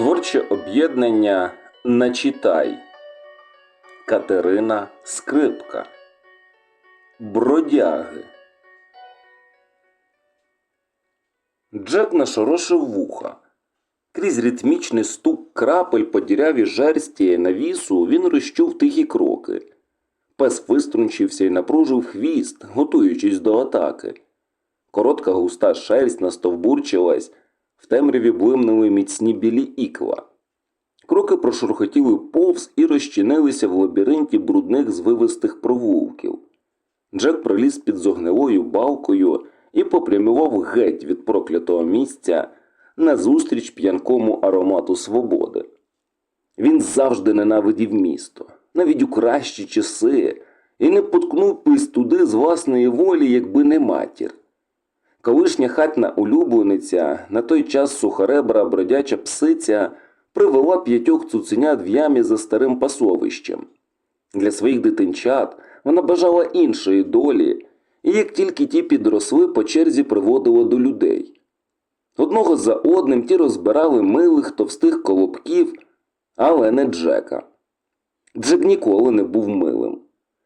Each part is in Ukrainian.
Творче об'єднання Начитай Катерина Скрипка Бродяги Джек нашорошив вуха. Крізь ритмічний стук крапель по дірявій жерсті навісу він розчув тихі кроки. Пес виструнчився і напружив хвіст, готуючись до атаки. Коротка густа шерсть настовбурчилась, в темряві блимнули міцні білі ікла. Кроки прошурхотіли повз і розчинилися в лабіринті брудних звивистих провулків. Джек проліз під зогнилою балкою і попрямував геть від проклятого місця назустріч п'янкому аромату свободи. Він завжди ненавидів місто, навіть у кращі часи, і не поткнув пись туди з власної волі, якби не матір. Колишня хатна улюблениця, на той час сухаребра бродяча псиця, привела п'ятьох цуценят в ямі за старим пасовищем. Для своїх дитинчат вона бажала іншої долі, і як тільки ті підросли, по черзі приводила до людей. Одного за одним ті розбирали милих товстих колобків, але не Джека. Джек ніколи не був милим.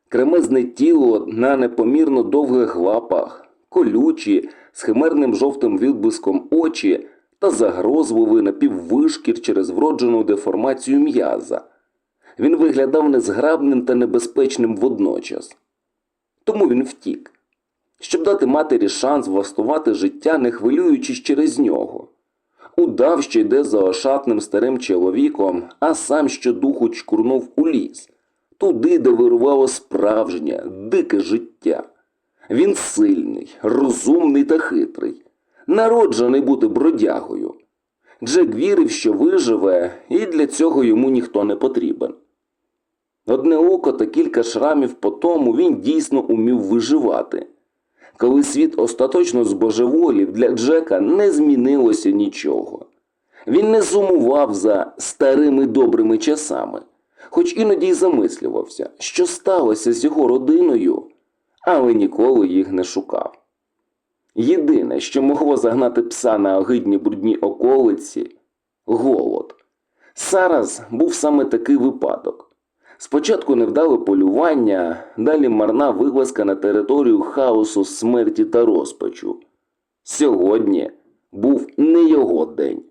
Кремезне тіло на непомірно довгих лапах, колючі, з химерним жовтим відблиском очі та загрозливий напіввишкір через вроджену деформацію м'яза. Він виглядав незграбним та небезпечним водночас. Тому він втік, щоб дати матері шанс влаштувати життя, не хвилюючись через нього. Удав, що йде за ошатним старим чоловіком, а сам щодуху чкурнув у ліс, туди, де вирувало справжнє, дике життя. Він сильний, розумний та хитрий, народжений бути бродягою. Джек вірив, що виживе, і для цього йому ніхто не потрібен. Одне око та кілька шрамів по тому він дійсно умів виживати. Коли світ остаточно збожеволів, для Джека не змінилося нічого. Він не сумував за старими добрими часами, хоч іноді й замислювався, що сталося з його родиною, але ніколи їх не шукав. Єдине, що могло загнати пса на огидні брудні околиці голод. Зараз був саме такий випадок. Спочатку невдале полювання, далі марна вилазка на територію хаосу, смерті та розпачу. Сьогодні був не його день.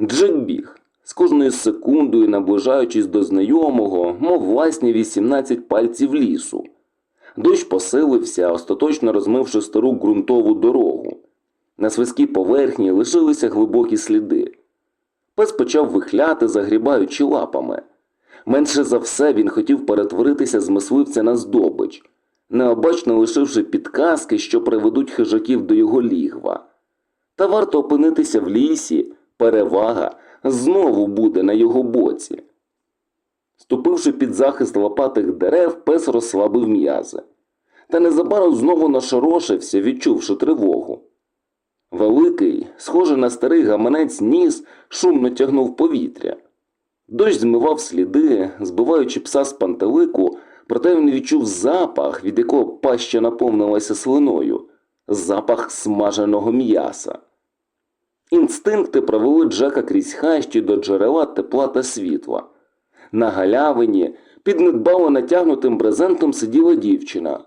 Джек біг, з кожною секундою наближаючись до знайомого, мов власні 18 пальців лісу. Дощ посилився, остаточно розмивши стару ґрунтову дорогу. На свискій поверхні лишилися глибокі сліди. Пес почав вихляти, загрібаючи лапами. Менше за все він хотів перетворитися з мисливця на здобич, необачно лишивши підказки, що приведуть хижаків до його лігва. Та варто опинитися в лісі, перевага знову буде на його боці. Ступивши під захист лопатих дерев, пес розслабив м'язи. Та незабаром знову нашорошився, відчувши тривогу. Великий, схожий на старий гаманець ніс, шумно тягнув повітря. Дощ змивав сліди, збиваючи пса з пантелику, проте він відчув запах, від якого паща наповнилася слиною, запах смаженого м'яса. Інстинкти провели Джека крізь хащі до джерела тепла та світла. На галявині під недбало натягнутим брезентом сиділа дівчина.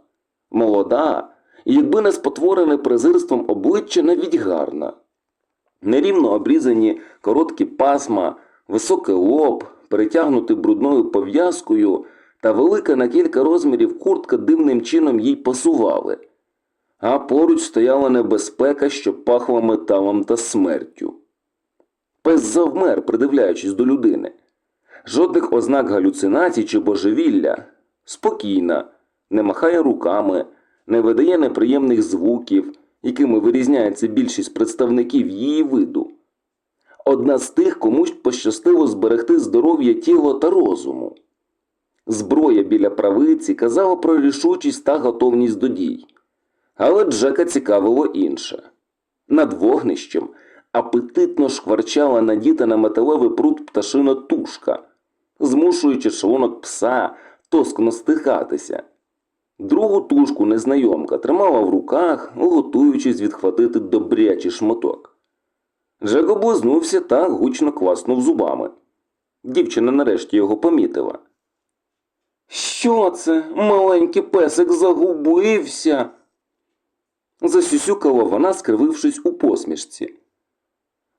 Молода, і якби не спотворене презирством обличчя навіть гарна. Нерівно обрізані короткі пасма, високий лоб, перетягнутий брудною пов'язкою та велика на кілька розмірів куртка дивним чином їй пасували. А поруч стояла небезпека, що пахла металом та смертю. Пес завмер, придивляючись до людини. Жодних ознак галюцинацій чи божевілля. Спокійна, не махає руками, не видає неприємних звуків, якими вирізняється більшість представників її виду. Одна з тих, комусь пощастило зберегти здоров'я тіла та розуму. Зброя біля правиці казала про рішучість та готовність до дій. Але Джека цікавило інше. Над вогнищем апетитно шкварчала надіта на металевий пруд пташина тушка, змушуючи шлунок пса тоскно стихатися. Другу тушку незнайомка тримала в руках, готуючись відхватити добрячий шматок. Джек облизнувся та гучно кваснув зубами. Дівчина нарешті його помітила. Що це? Маленький песик загубився. Засюсюкала вона, скривившись у посмішці.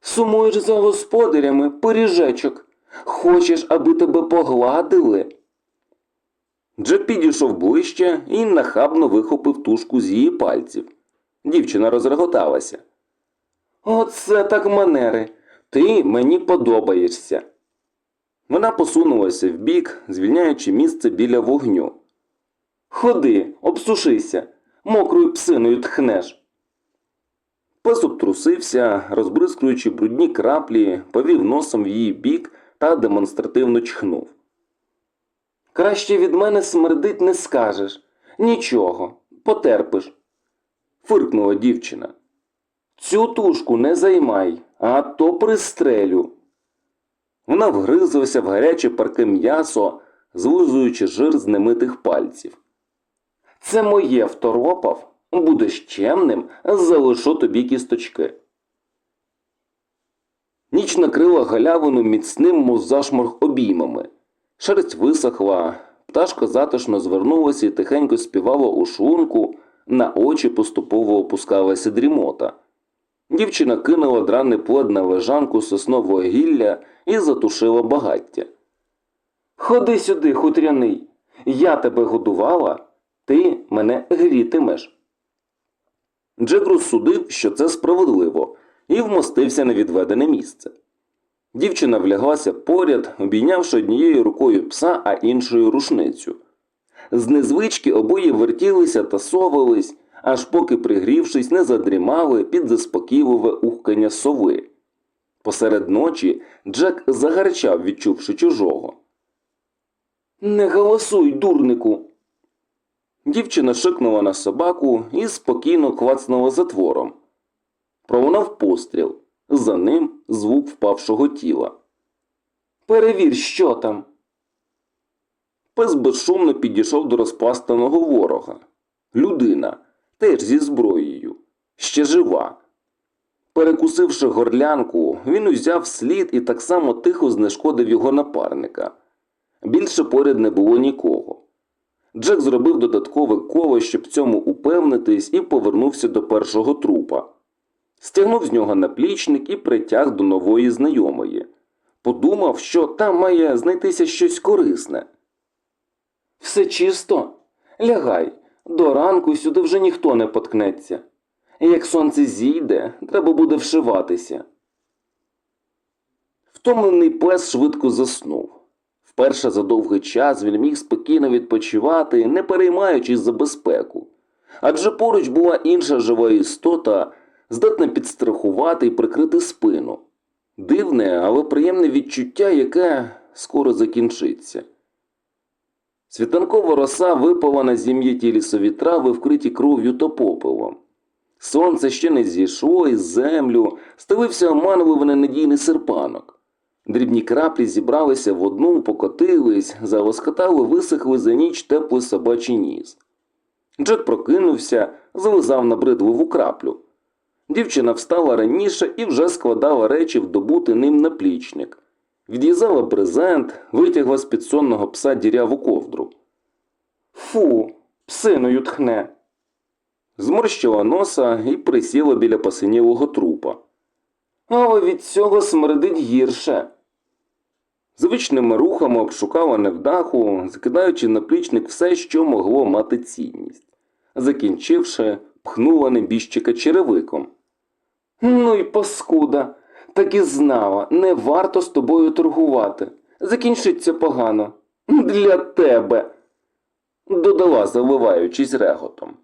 Сумуєш за господарями, пиріжечок. Хочеш, аби тебе погладили? Джек підійшов ближче і нахабно вихопив тушку з її пальців. Дівчина розреготалася. Оце так манери. Ти мені подобаєшся. Вона посунулася вбік, звільняючи місце біля вогню. Ходи, обсушися, мокрою псиною тхнеш. Пес обтрусився, розбризкуючи брудні краплі, повів носом в її бік та демонстративно чхнув. Краще від мене смердить не скажеш. Нічого, потерпиш. Фиркнула дівчина. Цю тушку не займай, а то пристрелю. Вона вгризлася в гаряче парке м'ясо, злизуючи жир з немитих пальців. Це моє второпав. Будеш чемним, залишу тобі кісточки. Ніч накрила галявину міцним мозашморг обіймами. Шерсть висохла, пташка затишно звернулася і тихенько співала у шлунку, на очі поступово опускалася дрімота. Дівчина кинула драний плед на лежанку соснового гілля і затушила багаття. Ходи сюди, хутряний. Я тебе годувала, ти мене грітимеш. Джек розсудив, що це справедливо, і вмостився на відведене місце. Дівчина вляглася поряд, обійнявши однією рукою пса, а іншою рушницю. З незвички обоє вертілися та совались, аж поки, пригрівшись, не задрімали під заспокійливе ухкання сови. Посеред ночі Джек загарчав, відчувши чужого. Не голосуй, дурнику. Дівчина шикнула на собаку і спокійно клацнула затвором. Пролунав постріл. За ним звук впавшого тіла. Перевір, що там. Пес безшумно підійшов до розпластаного ворога. Людина, теж зі зброєю, ще жива. Перекусивши горлянку, він узяв слід і так само тихо знешкодив його напарника. Більше поряд не було нікого. Джек зробив додаткове коло, щоб цьому упевнитись, і повернувся до першого трупа. Стягнув з нього наплічник і притяг до нової знайомої. Подумав, що там має знайтися щось корисне. Все чисто. Лягай. До ранку сюди вже ніхто не поткнеться. Як сонце зійде, треба буде вшиватися. Втомлений пес швидко заснув. Вперше за довгий час він міг спокійно відпочивати, не переймаючись за безпеку. Адже поруч була інша жива істота, здатна підстрахувати і прикрити спину. Дивне, але приємне відчуття, яке скоро закінчиться. Світанкова роса випала на зім'яті лісові трави, вкриті кров'ю та попелом. Сонце ще не зійшло із землю, стелився оманливий ненадійний серпанок. Дрібні краплі зібралися в одну, покотились, залоскотали, висохли за ніч теплий собачий ніс. Джек прокинувся, зализав набридливу краплю. Дівчина встала раніше і вже складала речі в добутий ним наплічник. Від'язала брезент, витягла з під сонного пса діряву ковдру. Фу, псиною тхне. Зморщила носа і присіла біля посинілого трупа. Але від цього смердить гірше. Звичними рухами обшукала невдаху, закидаючи на плічник все, що могло мати цінність. Закінчивши, пхнула небіжчика черевиком. Ну й паскуда, так і знала, не варто з тобою торгувати. Закінчиться погано. Для тебе. додала, заливаючись реготом.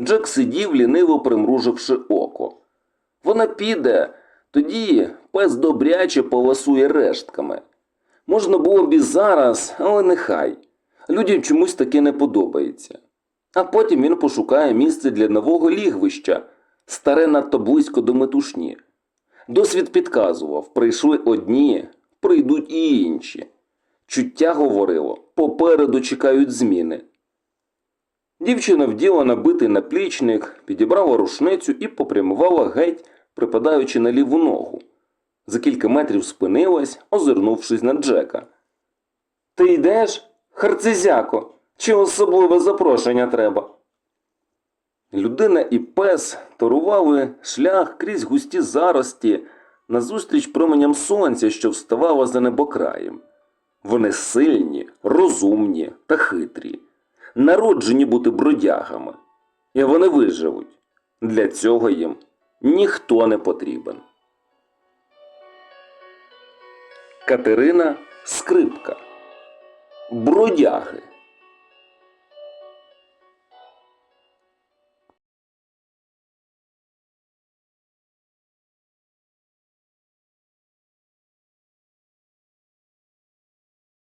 Джек сидів, ліниво примруживши око. Вона піде, тоді пес добряче поласує рештками. Можна було б і зараз, але нехай. Людям чомусь таке не подобається. А потім він пошукає місце для нового лігвища, старе надто близько до метушні. Досвід підказував, прийшли одні, прийдуть і інші. Чуття говорило, попереду чекають зміни. Дівчина вділа набитий наплічник, підібрала рушницю і попрямувала геть припадаючи на ліву ногу. За кілька метрів спинилась, озирнувшись на Джека. Ти йдеш, харцизяко, чи особливе запрошення треба? Людина і пес торували шлях крізь густі зарості назустріч променям сонця, що вставало за небокраєм. Вони сильні, розумні та хитрі, народжені бути бродягами, і вони виживуть. Для цього їм ніхто не потрібен. Катерина Скрипка. Бродяги.